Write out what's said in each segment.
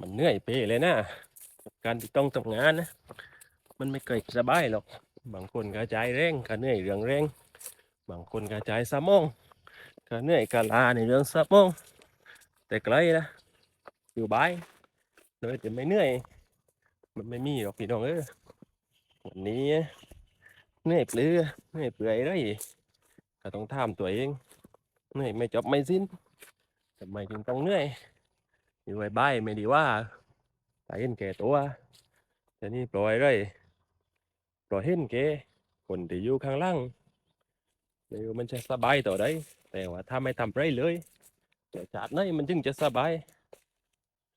มันเหนื่อยเปเลยนะการที่ต้องทำงานนะ มันไม่เคยสบายหรอก บางคนกระจายแรงก็เหนื่อยเรื่องแรง บางคนกระจายสมองก็เหนื่อยกะลาในเรื่องสมอง แต่ไกลนะอยู่บายโดยจะไม่เหนื่อย มันไม่มีหรอกพี่น้องเออวันนี้เหนื่อยเปลือเหนื่อยเปื่อยได้ก็ต้องถามตัวเองเหนื่อยไม่จบไม่สิ้น ทำไมจึงต้องเหนื่อยอยู่บายไม่ดีว่าตายเห็นแก่ตัวแต่นี่ปล่อยเลยปล่อยเห็นแก่คนที่อยู่ข้างล่างเดี๋ยวมันจะสบายต่อได้ แต่ว่าถ้าไม่ทำไรเลยเดี๋ยวจากนั้นมันจึงจะสบาย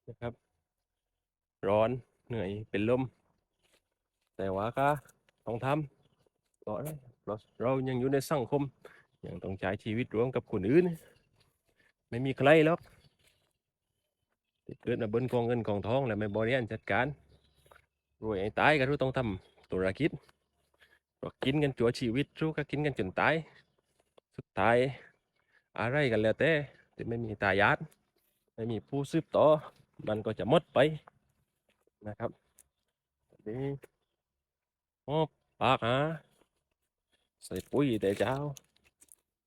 นะครับ ร้อนเหนื่อยเป็นลม แต่ว่าก็ต้องทำเราะอะไรเพราะเรายังอยู่ในสังคมยังต้องใช้ชีวิตร่วมกับคนอื่น ไม่มีใครหรอกเกิดมาบนกองเงินกองทองแล้วไม่บริหารจัดการรวยไอ้ตายก็รู้ต้องทำธุรกิจกินกันจั่วชีวิตรู้ก็กินกันจนตายสุดท้ายอะไรกันแล้วแต่ที่ไม่มีตายาทไม่มีผู้สืบต่อมันก็จะหมดไปนะครับนี่โอ้ปากฮะใส่ปุ๋ยแต่เจ้า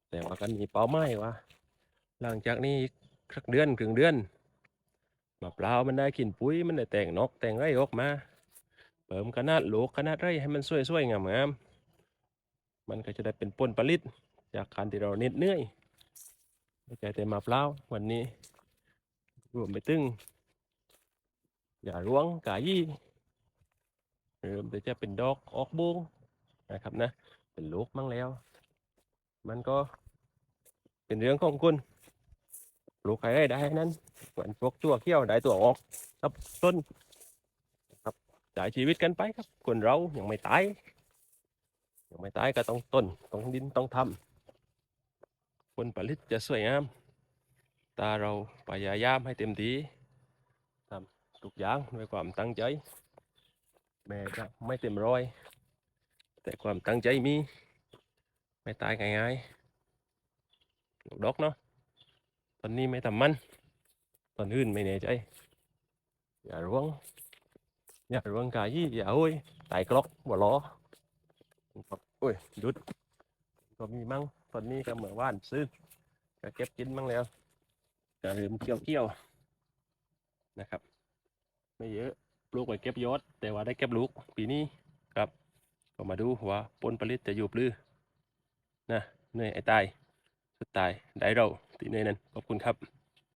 แต่ว่ากันมีเป้าหมายว่า หลังจากนี้สักเดือนครึ่งเดือนมะพร้าวมันได้กินปุ๋ยมันได้แต่งนกแต่งไรออกมาเพิ่มขนาดลูกขนาดไรให้มันสวยๆงามๆมันก็จะได้เป็นผลผลิตจากการที่เราเหน็ดเหนื่อยไม่ใช่แต่มะพร้าววันนี้ รวมไปถึงอย่าร่วงกายี่เริ่มจะเป็นดอกออกบุงนะครับนะ เป็นลูกมั่งแล้ว มันก็เป็นเรื่องของคุณ ลูกใครได้ได้นั้นเหมือนพวกชั่วเขี้ยวได้ตัวออกครับต้นครับจ่ายชีวิตกันไปครับ คนเรายังไม่ตายยังไม่ตายก็ต้องต้นต้องดินต้องทำผลผลิตจะสวยงามตาเราพยายามให้เต็มที่ทำทุกอย่างด้วยความตั้งใจ แม่จะไม่เต็มร้อย แต่ความตั้งใจมี ไม่ตายง่ายๆลูกดอกเนาะ ตอนนี้ไม่ทำมัน ตอนอื่นไม่แน่ใจ อย่าร่วง อย่าร่วงกายี่อย่าโอ้ยตายกลอกหัวล้อโอ้ยหยุดก็มีมั่งตอนนี้ก็เหมือนว่านซื้อก็เก็บกินมั่งแล้วก็เริ่มเกี่ยวเกี่ยวๆนะครับ ไม่เยอะปลูกไว้เก็บยอด แต่ว่าได้เก็บลูกปีนี้ครับก็มาดูว่าผลผลิตจะอยู่ปลือนะเหนื่อยไอ้ตายสุดตายได้เรา ตีเหนื่อยนั้นขอบคุณครับ